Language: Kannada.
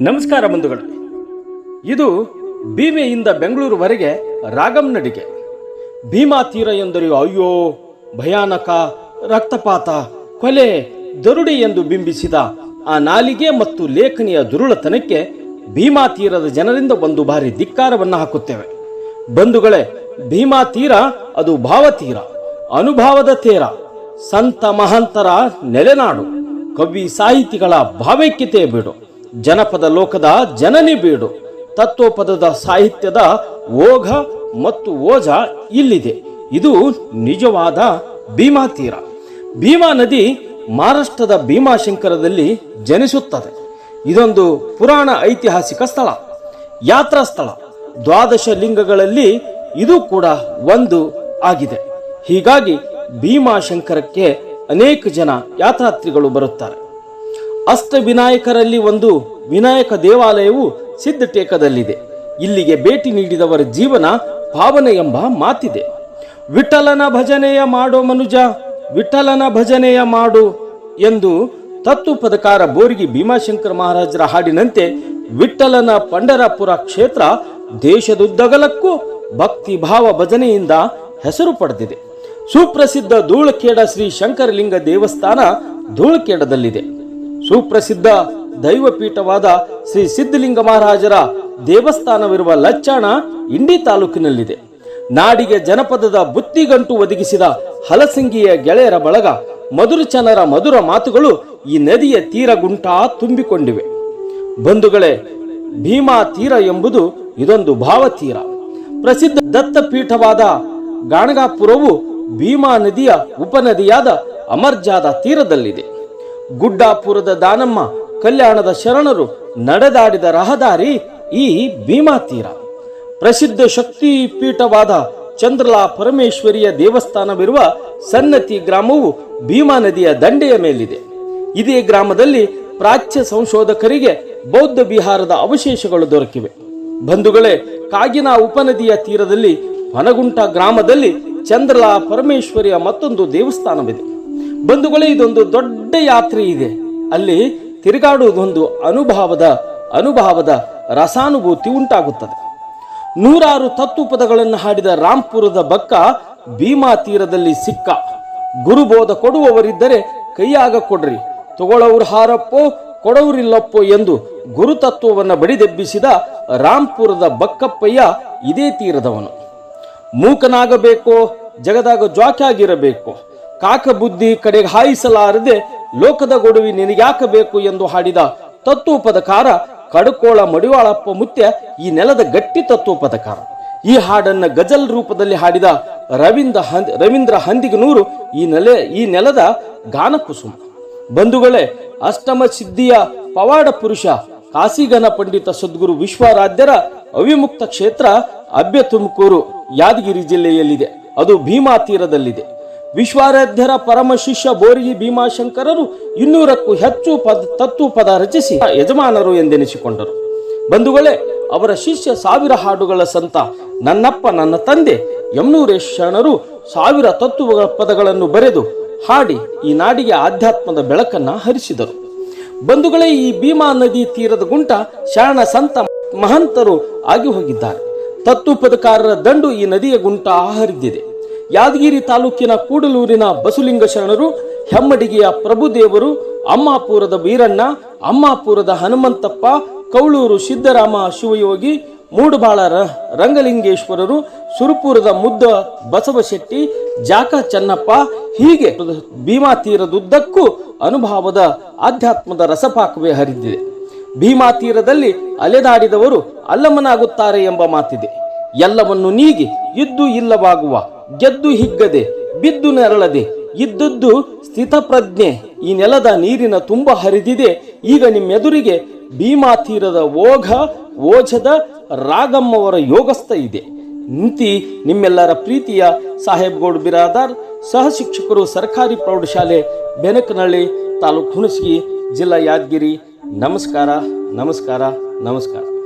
ನಮಸ್ಕಾರ ಬಂಧುಗಳು. ಇದು ಭೀಮೆಯಿಂದ ಬೆಂಗಳೂರುವರೆಗೆ ರಾಗಂ ನಡಿಗೆ. ಭೀಮಾ ತೀರ ಎಂದರೆ, ಅಯ್ಯೋ, ಭಯಾನಕ ರಕ್ತಪಾತ, ಕೊಲೆ, ದರುಡಿ ಎಂದು ಬಿಂಬಿಸಿದ ಆ ನಾಲಿಗೆ ಮತ್ತು ಲೇಖನಿಯ ದುರುಳತನಕ್ಕೆ ಭೀಮಾ ತೀರದ ಜನರಿಂದ ಒಂದು ಬಾರಿ ಧಿಕ್ಕಾರವನ್ನು ಹಾಕುತ್ತೇವೆ. ಬಂಧುಗಳೇ, ಭೀಮಾ ತೀರ ಅದು ಭಾವತೀರ, ಅನುಭಾವದ ತೀರ, ಸಂತ ಮಹಾಂತರ ನೆಲೆನಾಡು, ಕವಿ ಸಾಹಿತಿಗಳ ಭಾವೈಕ್ಯತೆ ಬೀಡು. ಜನಪದ ಲೋಕದ ಜನನಿ ಬೀಡು. ತತ್ವಪದದ ಸಾಹಿತ್ಯದ ಓಘ ಮತ್ತು ಓಜ ಇಲ್ಲಿದೆ. ಇದು ನಿಜವಾದ ಭೀಮಾ ತೀರ. ಭೀಮಾ ನದಿ ಮಹಾರಾಷ್ಟ್ರದ ಭೀಮಾಶಂಕರದಲ್ಲಿ ಜನಿಸುತ್ತದೆ. ಇದೊಂದು ಪುರಾಣ ಐತಿಹಾಸಿಕ ಸ್ಥಳ. ಯಾತ್ರಾ ಸ್ಥಳ. ದ್ವಾದಶ ಲಿಂಗಗಳಲ್ಲಿ ಇದು ಕೂಡ ಒಂದು ಆಗಿದೆ. ಹೀಗಾಗಿ ಭೀಮಾಶಂಕರಕ್ಕೆ ಅನೇಕ ಜನ ಯಾತ್ರಾರ್ಥಿಗಳು ಬರುತ್ತಾರೆ. ಅಷ್ಟ ವಿನಾಯಕರಲ್ಲಿ ಒಂದು ವಿನಾಯಕ ದೇವಾಲಯವು ಸಿದ್ಧಟೇಕದಲ್ಲಿದೆ. ಇಲ್ಲಿಗೆ ಭೇಟಿ ನೀಡಿದವರ ಜೀವನ ಭಾವನೆ ಎಂಬ ಮಾತಿದೆ. ವಿಠಲನ ಭಜನೆಯ ಮಾಡೋ ಮನುಜ, ವಿಠಲನ ಭಜನೆಯ ಮಾಡು ಎಂದು ತತ್ವಪದಕಾರ ಬೋರ್ಗಿ ಭೀಮಾಶಂಕರ ಮಹಾರಾಜರ ಹಾಡಿನಂತೆ ವಿಠಲನ ಪಂಡರಪುರ ಕ್ಷೇತ್ರ ದೇಶದುದ್ದಗಲಕ್ಕೂ ಭಕ್ತಿ ಭಾವ ಭಜನೆಯಿಂದ ಹೆಸರು ಪಡೆದಿದೆ. ಸುಪ್ರಸಿದ್ಧ ಧೂಳಖೇಡ ಶ್ರೀ ಶಂಕರಲಿಂಗ ದೇವಸ್ಥಾನ ಧೂಳಖೇಡದಲ್ಲಿದೆ. ಸುಪ್ರಸಿದ್ಧ ದೈವಪೀಠವಾದ ಶ್ರೀ ಸಿದ್ಧಲಿಂಗ ಮಹಾರಾಜರ ದೇವಸ್ಥಾನವಿರುವ ಲಚ್ಚಾಣ ಇಂಡಿ ತಾಲೂಕಿನಲ್ಲಿದೆ. ನಾಡಿಗೆ ಜನಪದದ ಬುತ್ತಿಗಂಟು ಒದಗಿಸಿದ ಹಲಸಂಗಿಯ ಗೆಳೆಯರ ಬಳಗ ಮಧುರಚನರ ಮಧುರ ಮಾತುಗಳು ಈ ನದಿಯ ತೀರ ಗುಂಟಾ ತುಂಬಿಕೊಂಡಿವೆ. ಬಂಧುಗಳೇ, ಭೀಮಾ ತೀರ ಎಂಬುದು ಇದೊಂದು ಭಾವತೀರ. ಪ್ರಸಿದ್ಧ ದತ್ತಪೀಠವಾದ ಗಾಣಗಾಪುರವು ಭೀಮಾ ನದಿಯ ಉಪನದಿಯಾದ ಅಮರ್ಜಾದ ತೀರದಲ್ಲಿದೆ. ಗುಡ್ಡಾಪುರದ ದಾನಮ್ಮ ಕಲ್ಯಾಣದ ಶರಣರು ನಡೆದಾಡಿದ ರಹದಾರಿ ಈ ಭೀಮಾ ತೀರ. ಪ್ರಸಿದ್ಧ ಶಕ್ತಿ ಪೀಠವಾದ ಚಂದ್ರಲಾ ಪರಮೇಶ್ವರಿಯ ದೇವಸ್ಥಾನವಿರುವ ಸನ್ನತಿ ಗ್ರಾಮವು ಭೀಮಾ ನದಿಯ ದಂಡೆಯ ಮೇಲಿದೆ. ಇದೇ ಗ್ರಾಮದಲ್ಲಿ ಪ್ರಾಚ್ಯ ಸಂಶೋಧಕರಿಗೆ ಬೌದ್ಧ ಬಿಹಾರದ ಅವಶೇಷಗಳು ದೊರಕಿವೆ. ಬಂಧುಗಳೇ, ಕಾಗಿನ ಉಪನದಿಯ ತೀರದಲ್ಲಿ ಹೊನಗುಂಟ ಗ್ರಾಮದಲ್ಲಿ ಚಂದ್ರಲಾ ಪರಮೇಶ್ವರಿಯ ಮತ್ತೊಂದು ದೇವಸ್ಥಾನವಿದೆ. ಬಂಧುಗಳೇ, ಇದೊಂದು ದೊಡ್ಡ ಯಾತ್ರೆ ಇದೆ. ಅಲ್ಲಿ ತಿರುಗಾಡುವುದೊಂದು ಅನುಭವದ ಅನುಭವದ ರಸಾನುಭೂತಿ ಉಂಟಾಗುತ್ತದೆ. ನೂರಾರು ತತ್ವಪದಗಳನ್ನು ಹಾಡಿದ ರಾಂಪುರದ ಬಕ್ಕ ಭೀಮಾ ತೀರದಲ್ಲಿ ಸಿಕ್ಕ. ಗುರುಬೋಧ ಕೊಡುವವರಿದ್ದರೆ ಕೈಯಾಗ ಕೊಡ್ರಿ. ತಗೊಳ್ಳೋರು ಹಾರಪ್ಪೋ ಕೊಡೋರಿಲ್ಲಪ್ಪೋ ಎಂದು ಗುರುತತ್ವವನ್ನು ಬಡಿದೆಬ್ಬಿಸಿದ ರಾಂಪುರದ ಬಕ್ಕಪ್ಪಯ್ಯ ಇದೇ ತೀರದವನು. ಮೂಕನಾಗಬೇಕೋ, ಜಗದಾಗ ಜ್ವಾಕ್ಯಾಗಿರಬೇಕು ಕಾಕ ಬುದ್ಧಿ ಕಡೆಗೆ ಹಾಯಿಸಲಾರದೆ ಲೋಕದ ಗೊಡುವಿ ನಿನಗ್ಯಾಕಬೇಕು ಎಂದು ಹಾಡಿದ ತತ್ವಪದಕಾರ ಕಡುಕೋಳ ಮಡಿವಾಳಪ್ಪ ಮುತ್ಯ ಈ ನೆಲದ ಗಟ್ಟಿ ತತ್ವಪದಕಾರ. ಈ ಹಾಡನ್ನ ಗಜಲ್ ರೂಪದಲ್ಲಿ ಹಾಡಿದ ರವೀಂದ್ರ ಹಂದ್ ರವೀಂದ್ರ ಹಂದಿಗನೂರು ಈ ನೆಲೆ, ಈ ನೆಲದ ಗಾನಕುಸುಮ. ಬಂಧುಗಳೇ, ಅಷ್ಟಮ ಸಿದ್ಧಿಯ ಪವಾಡ ಪುರುಷ, ಕಾಸಿಗನ ಪಂಡಿತ ಸದ್ಗುರು ವಿಶ್ವಾರಾಧ್ಯರ ಅವಿಮುಕ್ತ ಕ್ಷೇತ್ರ ಅಭ್ಯ ತುಮಕೂರು ಯಾದಗಿರಿ ಜಿಲ್ಲೆಯಲ್ಲಿದೆ. ಅದು ಭೀಮಾ ತೀರದಲ್ಲಿದೆ. ವಿಶ್ವಾರಾಧ್ಯರ ಪರಮ ಶಿಷ್ಯ ಬೋರಿಗಿ ಭೀಮಾಶಂಕರರು ಇನ್ನೂರಕ್ಕೂ ಹೆಚ್ಚು ಪದ ತತ್ವ ಪದ ರಚಿಸಿ ಯಜಮಾನರು ಎಂದೆನಿಸಿಕೊಂಡರು. ಬಂಧುಗಳೇ, ಅವರ ಶಿಷ್ಯ ಸಾವಿರ ಹಾಡುಗಳ ಸಂತ, ನನ್ನಪ್ಪ, ನನ್ನ ತಂದೆ ಯಮನೂರೇಶ್ ಶರಣರು ಸಾವಿರ ತತ್ವ ಪದಗಳನ್ನು ಬರೆದು ಹಾಡಿ ಈ ನಾಡಿಗೆ ಆಧ್ಯಾತ್ಮದ ಬೆಳಕನ್ನು ಹರಿಸಿದರು. ಬಂಧುಗಳೇ, ಈ ಭೀಮಾ ನದಿ ತೀರದ ಗುಂಟ ಶರಣ ಸಂತ ಮಹಂತರು ಆಗಿ ಹೋಗಿದ್ದಾರೆ. ತತ್ವ ಪದಕಾರರ ದಂಡು ಈ ನದಿಯ ಗುಂಟ ಹರಿದಿದೆ ಯಾದಗಿರಿ ತಾಲೂಕಿನ ಕೂಡಲೂರಿನ ಬಸುಲಿಂಗ ಶರಣರು, ಹೆಮ್ಮಡಿಗೆಯ ಪ್ರಭುದೇವರು, ಅಮ್ಮಾಪುರದ ವೀರಣ್ಣ, ಅಮ್ಮಾಪುರದ ಹನುಮಂತಪ್ಪ, ಕೌಳೂರು ಸಿದ್ದರಾಮ ಶಿವಯೋಗಿ, ಮೂಡುಬಾಳ ರಂಗಲಿಂಗೇಶ್ವರರು, ಸುರಪುರದ ಮುದ್ದ ಬಸವಶೆಟ್ಟಿ, ಜಾಕ ಚನ್ನಪ್ಪ, ಹೀಗೆ ಭೀಮಾ ತೀರದುದ್ದಕ್ಕೂ ಅನುಭವದ ಆಧ್ಯಾತ್ಮದ ರಸಪಾಕವೇ ಹರಿದಿದೆ. ಭೀಮಾ ತೀರದಲ್ಲಿ ಅಲೆದಾಡಿದವರು ಅಲ್ಲಮನಾಗುತ್ತಾರೆ ಎಂಬ ಮಾತಿದೆ. ಎಲ್ಲವನ್ನು ನೀಗಿ ಇದ್ದು ಇಲ್ಲವಾಗುವ ಗೆದ್ದು ಹಿಗ್ಗದೆ, ಬಿದ್ದು ನೆರಳದೆ, ಇದ್ದದ್ದು ಸ್ಥಿತಪ್ರಜ್ಞೆ, ಈ ನೆಲದ ನೀರಿನ ತುಂಬ ಹರಿದಿದೆ. ಈಗ ನಿಮ್ಮೆದುರಿಗೆ ಭೀಮಾ ತೀರದ ಓಘ, ಓಜದ ರಾಗಮ್ಮವರ ಯೋಗಸ್ಥ ಇದೆ. ನಿಂತಿ ನಿಮ್ಮೆಲ್ಲರ ಪ್ರೀತಿಯ ಸಾಹೇಬ್ಗೌಡ್ ಬಿರಾದಾರ್, ಸಹ ಶಿಕ್ಷಕರು ಸರ್ಕಾರಿ ಪ್ರೌಢಶಾಲೆ, ಬೆನಕನಹಳ್ಳಿ ತಾಲೂಕು ಹುಣಸಗಿ ಜಿಲ್ಲಾ ಯಾದಗಿರಿ. ನಮಸ್ಕಾರ ನಮಸ್ಕಾರ ನಮಸ್ಕಾರ.